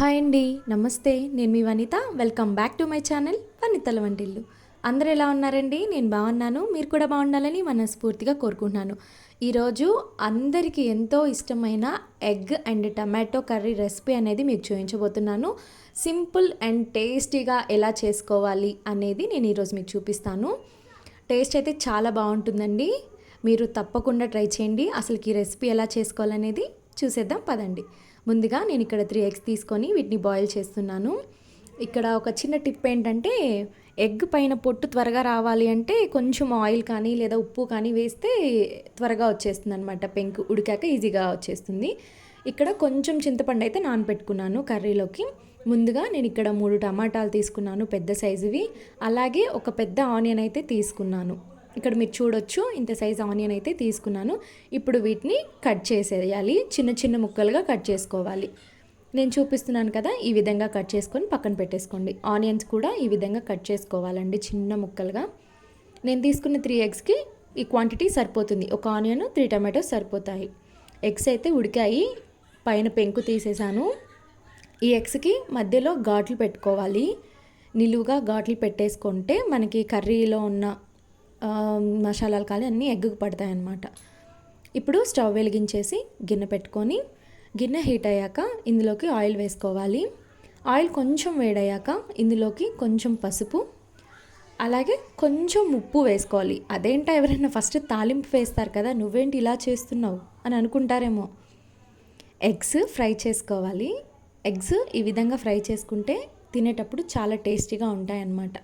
Hi అండి నమస్తే. నేను మీ Vanitha. Welcome back to my channel వనితల వంటిల్లు. అందరూ ఎలా ఉన్నారండి? నేను బాగున్నాను. మీరు కూడా బాగుండాలని మనస్ఫూర్తిగా కోరుకుంటున్నాను. ఈరోజు అందరికీ ఎంతో ఇష్టమైన egg and tomato curry recipe అనేది మీకు చూపించబోతున్నాను. సింపుల్ అండ్ టేస్టీగా ఎలా చేసుకోవాలి అనేది నేను ఈరోజు మీకు చూపిస్తాను. టేస్ట్ అయితే చాలా బాగుంటుందండి. మీరు తప్పకుండా ట్రై చేయండి. అసలుకి ఈ రెసిపీ ఎలా చేసుకోవాలనేది చూసేద్దాం పదండి. ముందుగా నేను ఇక్కడ త్రీ ఎగ్స్ తీసుకొని వీటిని బాయిల్ చేస్తున్నాను. ఇక్కడ ఒక చిన్న టిప్ ఏంటంటే ఎగ్ పైన పొట్టు త్వరగా రావాలి అంటే కొంచెం ఆయిల్ కానీ లేదా ఉప్పు కానీ వేస్తే త్వరగా వచ్చేస్తుంది అనమాట పెంకు ఉడికాక ఈజీగా వచ్చేస్తుంది. ఇక్కడ కొంచెం చింతపండు అయితే నానబెట్టుకున్నాను కర్రీలోకి. ముందుగా నేను ఇక్కడ మూడు టమాటాలు తీసుకున్నాను పెద్ద సైజువి అలాగే ఒక పెద్ద ఆనియన్ అయితే తీసుకున్నాను. ఇక్కడ మీరు చూడొచ్చు ఇంత సైజ్ ఆనియన్ అయితే తీసుకున్నాను. ఇప్పుడు వీటిని కట్ చేసేయాలి చిన్న చిన్న ముక్కలుగా కట్ చేసుకోవాలి. నేను చూపిస్తున్నాను కదా ఈ విధంగా కట్ చేసుకొని పక్కన పెట్టేసుకోండి. ఆనియన్స్ కూడా ఈ విధంగా కట్ చేసుకోవాలండి చిన్న ముక్కలుగా. నేను తీసుకున్న త్రీ ఎగ్స్కి ఈ క్వాంటిటీ సరిపోతుంది. ఒక ఆనియన్ త్రీ టమాటోస్ సరిపోతాయి. ఎగ్స్ అయితే ఉడికాయి పైన పెంకు తీసేసాను. ఈ ఎగ్స్కి మధ్యలో ఘాట్లు పెట్టుకోవాలి. నిలువుగా ఘాట్లు పెట్టేసుకుంటే మనకి కర్రీలో ఉన్న మసాలాలు కానీ అన్నీ ఎగ్గుకు పడతాయి అన్నమాట ఇప్పుడు స్టవ్ వెలిగించేసి గిన్నె పెట్టుకొని గిన్నె హీట్ అయ్యాక ఇందులోకి ఆయిల్ వేసుకోవాలి. ఆయిల్ కొంచెం వేడయ్యాక ఇందులోకి కొంచెం పసుపు అలాగే కొంచెం ఉప్పు వేసుకోవాలి. అదేంట ఎవరైనా ఫస్ట్ తాలింపు వేస్తారు కదా నువ్వేంటి ఇలా చేస్తున్నావు అని అనుకుంటారేమో. ఎగ్స్ ఫ్రై చేసుకోవాలి. ఎగ్స్ ఈ విధంగా ఫ్రై చేసుకుంటే తినేటప్పుడు చాలా టేస్టీగా ఉంటాయన్నమాట.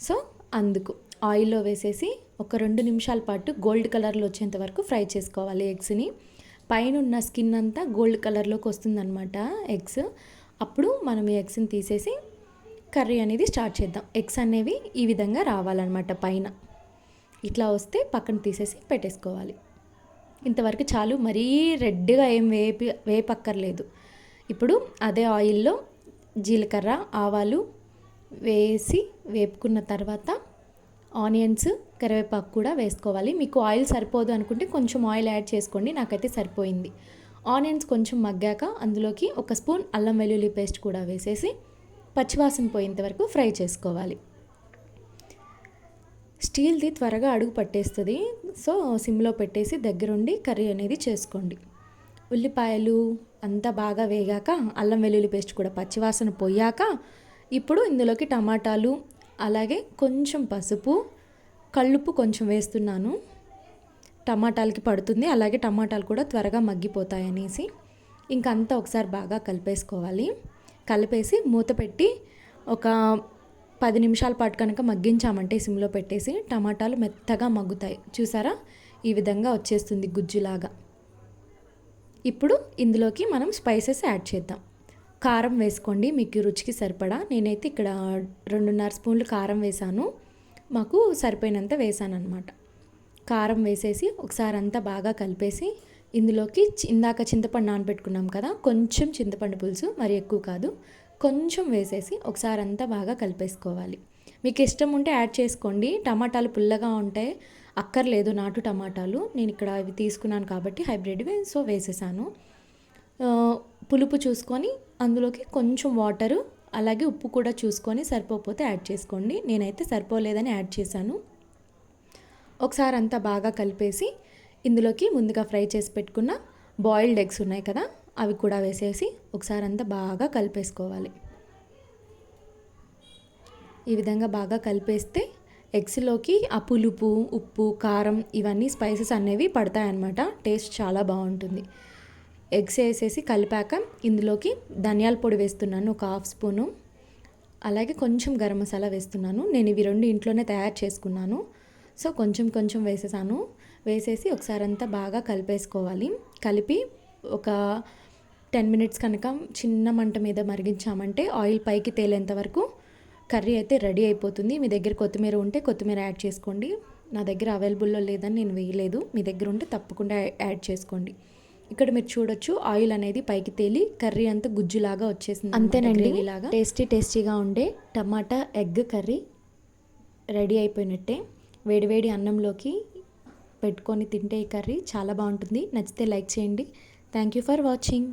సో అందుకు. ఆయిల్లో వేసేసి ఒక రెండు నిమిషాల పాటు గోల్డ్ కలర్లో వచ్చేంత వరకు ఫ్రై చేసుకోవాలి ఎగ్స్ని. పైన ఉన్న స్కిన్ అంతా గోల్డ్ కలర్లోకి వస్తుందన్నమాట ఎగ్స్. అప్పుడు మనం ఈ ఎగ్స్ని తీసేసి కర్రీ అనేది స్టార్ట్ చేద్దాం. ఎగ్స్ అనేవి ఈ విధంగా రావాలన్నమాట పైన. ఇట్లా వస్తే పక్కన తీసేసి పెట్టేసుకోవాలి. ఇంతవరకు చాలు మరీ రెడ్గా ఏం వేపి వేపక్కర్లేదు. ఇప్పుడు అదే ఆయిల్లో జీలకర్ర ఆవాలు వేసి వేపుకున్న తర్వాత ఆనియన్స్ కరివేపాకు కూడా వేసుకోవాలి. మీకు ఆయిల్ సరిపోదు అనుకుంటే కొంచెం ఆయిల్ యాడ్ చేసుకోండి. నాకైతే సరిపోయింది. ఆనియన్స్ కొంచెం మగ్గాక అందులోకి ఒక స్పూన్ అల్లం వెల్లుల్లి పేస్ట్ కూడా వేసేసి పచ్చివాసన పోయేంత వరకు ఫ్రై చేసుకోవాలి. స్టీల్ది త్వరగా అడుగు పట్టేస్తుంది. సో సిమ్లో పెట్టేసి దగ్గరుండి కర్రీ అనేది చేసుకోండి. ఉల్లిపాయలు అంతా బాగా వేగాక అల్లం వెల్లుల్లి పేస్ట్ కూడా పచ్చివాసన పోయాక ఇప్పుడు ఇందులోకి టమాటాలు అలాగే కొంచెం పసుపు కళ్ళుప్పు కొంచెం వేస్తున్నాను. టమాటాలకి పడుతుంది. అలాగే టమాటాలు కూడా త్వరగా మగ్గిపోతాయి అనేసి అంతా ఒకసారి బాగా కలిపేసుకోవాలి. కలిపేసి మూత పెట్టి ఒక పది నిమిషాల పాటు కనుక మగ్గించామంటే సిమ్లో పెట్టేసి టమాటాలు మెత్తగా మగ్గుతాయి. చూసారా? ఈ విధంగా వచ్చేస్తుంది గుజ్జులాగా. ఇప్పుడు ఇందులోకి మనం స్పైసెస్ యాడ్ చేద్దాం. కారం వేసుకోండి మీకు రుచికి సరిపడా. నేనైతే ఇక్కడ రెండున్నర స్పూన్లు కారం వేసాను. మాకు సరిపోయినంత వేసాను అనమాట కారం వేసేసి ఒకసారి అంతా బాగా కలిపేసి ఇందులోకి ఇందాక చింతపండు నానబెట్టుకున్నాం కదా కొంచెం చింతపండు పులుసు మరి ఎక్కువ కాదు. కొంచెం వేసేసి ఒకసారి అంతా బాగా కలిపేసుకోవాలి. మీకు ఇష్టం ఉంటే యాడ్ చేసుకోండి. టమాటాలు పుల్లగా ఉంటే అక్కర్లేదు నాటు టమాటాలు. నేను ఇక్కడ అవి తీసుకున్నాను కాబట్టి హైబ్రిడ్వి సో వేసేసాను. పులుపు చూసుకొని అందులోకి కొంచెం వాటరు అలాగే ఉప్పు కూడా చూసుకొని సరిపోకపోతే యాడ్ చేసుకోండి. నేనైతే సరిపోలేదని యాడ్ చేశాను. ఒకసారి అంతా బాగా కలిపేసి ఇందులోకి ముందుగా ఫ్రై చేసి పెట్టుకున్న బాయిల్డ్ ఎగ్స్ ఉన్నాయి కదా అవి కూడా వేసేసి ఒకసారి అంతా బాగా కలిపేసుకోవాలి. ఈ విధంగా బాగా కలిపేస్తే ఎగ్స్లోకి ఆ పులుపు ఉప్పు కారం ఇవన్నీ స్పైసెస్ అనేవి పడతాయన్నమాట. టేస్ట్ చాలా బాగుంటుంది. ఎగ్స్ వేసేసి కలిపాక ఇందులోకి ధనియాల పొడి వేస్తున్నాను ఒక హాఫ్ స్పూను. అలాగే కొంచెం గరం మసాలా వేస్తున్నాను. నేను ఇవి రెండు ఇంట్లోనే తయారు చేసుకున్నాను. సో కొంచెం కొంచెం వేసేసాను. వేసేసి ఒకసారి అంతా బాగా కలిపేసుకోవాలి. కలిపి ఒక టెన్ మినిట్స్ కనుక చిన్న మంట మీద మరిగించామంటే ఆయిల్ పైకి తేలేంత వరకు కర్రీ అయితే రెడీ అయిపోతుంది. మీ దగ్గర కొత్తిమీర ఉంటే కొత్తిమీర యాడ్ చేసుకోండి. నా దగ్గర అవైలబుల్లో లేదని నేను వేయలేదు. మీ దగ్గర ఉంటే తప్పకుండా యాడ్ చేసుకోండి. ఇక్కడ మీరు చూడొచ్చు ఆయిల్ అనేది పైకి తేలి కర్రీ అంతా గుజ్జులాగా వచ్చేసింది అంతేనండి. ఇలాగా టేస్టీ టేస్టీగా ఉండే టమాటా ఎగ్ కర్రీ రెడీ అయిపోయినట్టే. వేడివేడి అన్నంలోకి పెట్టుకొని తింటే ఈ కర్రీ చాలా బాగుంటుంది. నచ్చితే లైక్ చేయండి. Thank you for watching